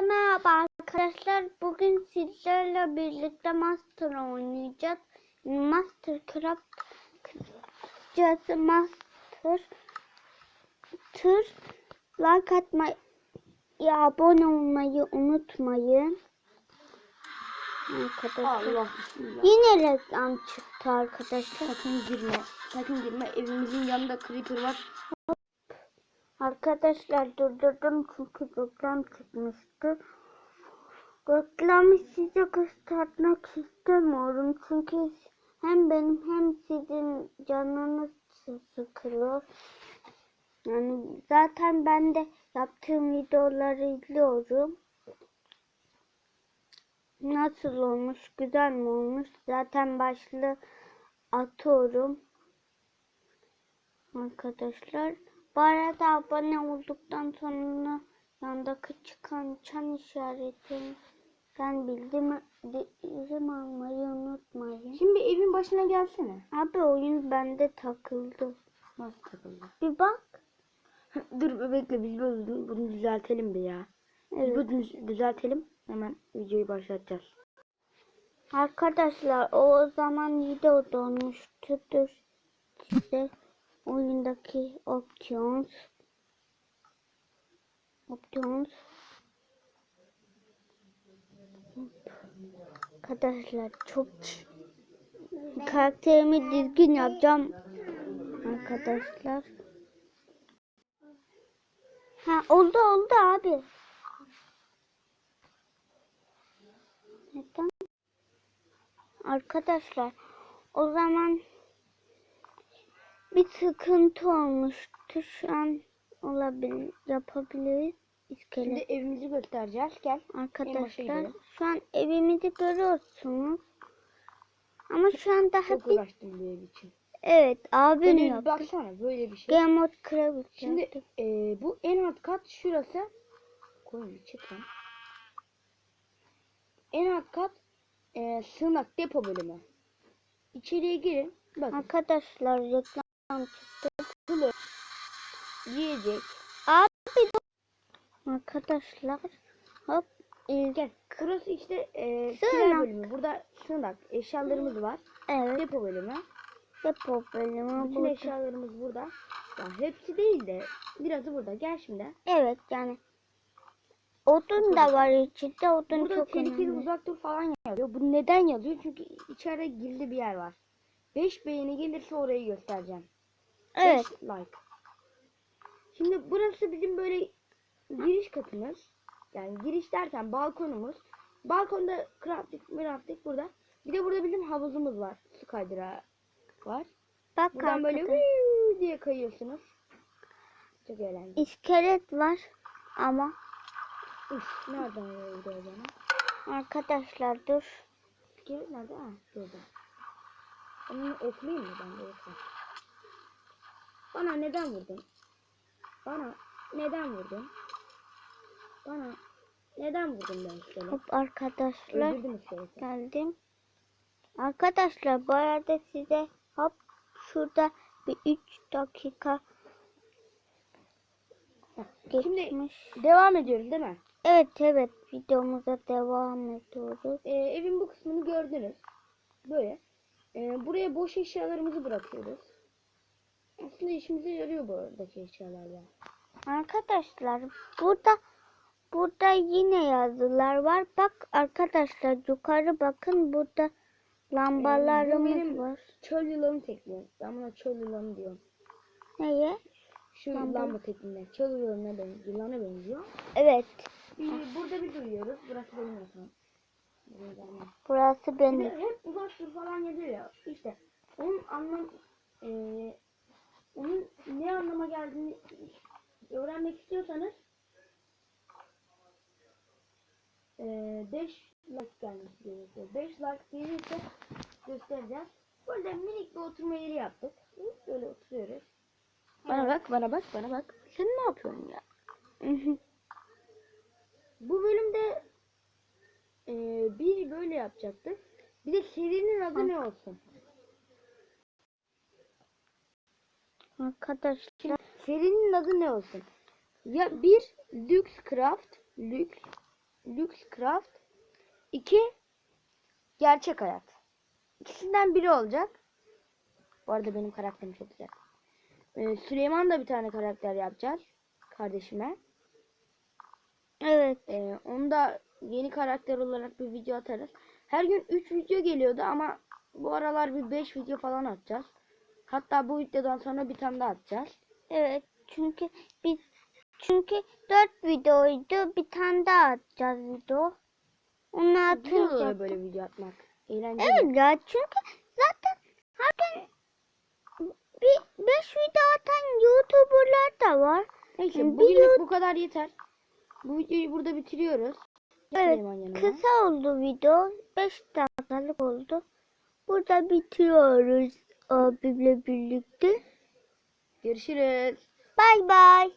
merhaba arkadaşlar. Bugün sizlerle birlikte Master oynayacağız. Mastercraft Cazı Master Tır like atmayı abone olmayı unutmayın. Arkadaşlar. Allah bismillah. Yine reklam çıktı arkadaşlar. Sakın girme. Sakın girme. Evimizin yanında creeper var. Arkadaşlar durdurdum çünkü reklam çıkmıştı. Reklamı size göstermek istemiyorum çünkü hem benim hem sizin canınız sıkılır. Yani zaten ben de yaptığım videoları izliyorum. Nasıl olmuş, güzel mi olmuş? Zaten başlığı atıyorum. Arkadaşlar. Bu arada abone olduktan sonra yandaki çıkan çan işaretini ben bildim bizim almayı unutmayın. Şimdi evin başına gelsene. Abi oyun bende takıldı. Nasıl takıldı? Bir bak. Dur bekle biz bunu, bunu düzeltelim bir ya. Biz Evet. bunu düzeltelim. Hemen videoyu başlatacağız. Arkadaşlar o zaman video donmuştu. Dur size oyundaki options options Arkadaşlar çok karakterimi dizgin yapacağım arkadaşlar. Ha oldu oldu abi. Neden? Arkadaşlar o zaman bir sıkıntı olmuştu. Şu an olabilir, yapabiliriz. Şimdi İskelet. evimizi göstereceğiz. Gel. Arkadaşlar şu an evimizi görüyorsunuz. Ama şu an daha Çok bir... uğraştım bu ev için. Evet abim bir yaptı. baksana böyle bir şey. Game of Thrones Şimdi yaptı. e, bu en alt kat şurası. Koy bir çık lan. En alt kat e, sığınak depo bölümü. İçeriye girin. Bakın. Arkadaşlar reklam çıktı. Yiyecek. Arkadaşlar hop Gel. Burası işte e, bölümü. Burada sığınak. Eşyalarımız var. evet Depo bölümü. depo bölümü Bütün burada. eşyalarımız burada. Ya hepsi değil de birazı burada. Gel şimdi. Evet yani odun da var içinde odun Burada çok tehlikeli önemli. uzak dur falan yazıyor. Bu neden yazıyor? Çünkü içeride gizli bir yer var. 5 beğeni gelirse orayı göstereceğim. Evet Beş like. Şimdi burası bizim böyle giriş katımız. Yani giriş derken balkonumuz. Balkonda crafting, crafting burada. Bir de burada bizim havuzumuz var. Su kaydırağı var. bak Buradan böyle arkadaşlar "Wiu" diye kayıyorsunuz. Çok eğlenceli. iskelet var ama Üf, nereden vurdu o bana? arkadaşlar dur. İskelet nerede? Ha, şurada. Onu oklayayım mı ben de yoksa? Bana neden vurdun? Bana neden vurdun? Bana neden vurdun ben iskelet? Hop arkadaşlar geldim. Arkadaşlar bu arada size hop şurada bir 3 dakika Şimdi devam ediyoruz değil mi? Evet evet videomuza devam ediyoruz. Ee, evin bu kısmını gördünüz. Böyle. Ee, buraya boş eşyalarımızı bırakıyoruz. Aslında işimize yarıyor bu aradaki eşyalar ya. Arkadaşlar burada burada yine yazılar var. Bak arkadaşlar yukarı bakın burada lambalarımız benim- var. Çöl yılanı tekniği. Ben buna çöl yılanı diyorum. Neye? Şu Lamba. lamba tekniğine. Çöl yılanına benziyor. Yılana benziyor. Evet. Ee, burada bir duruyoruz. Burası benim gelmem. Burası Bir benim. de hep uzak dur falan yazıyor ya. İşte onun anlam eee onun ne anlama geldiğini öğrenmek istiyorsanız eee 5 like gelmesi gerekiyor. 5 like gelirse göstereceğiz. Böyle minik bir oturma yeri yaptık. Böyle oturuyoruz. Bana bak, bana bak, bana bak. Sen ne yapıyorsun ya? Bu bölümde eee bir böyle yapacaktık. Bir de serinin adı ne olsun? Arkadaşlar Serinin adı ne olsun? Ya bir Lux Craft, Lux Luxcraft. 2 gerçek hayat. İkisinden biri olacak. Bu arada benim karakterim çok güzel. Ee, Süleyman da bir tane karakter yapacağız. Kardeşime. Evet. Ee, onu da yeni karakter olarak bir video atarız. Her gün 3 video geliyordu ama bu aralar bir 5 video falan atacağız. Hatta bu videodan sonra bir tane daha atacağız. Evet. Çünkü biz çünkü dört videoydu. Bir tane daha atacağız video. Onu atınca. böyle video atmak. Eğlenceli. Evet ya çünkü zaten gün bir beş video atan YouTuber'lar da var. Neyse Bir bugünlük bu kadar yeter. Bu videoyu burada bitiriyoruz. Evet. Kısa oldu video. 5 dakikalık oldu. Burada bitiriyoruz abimle birlikte. Görüşürüz. Bay bay.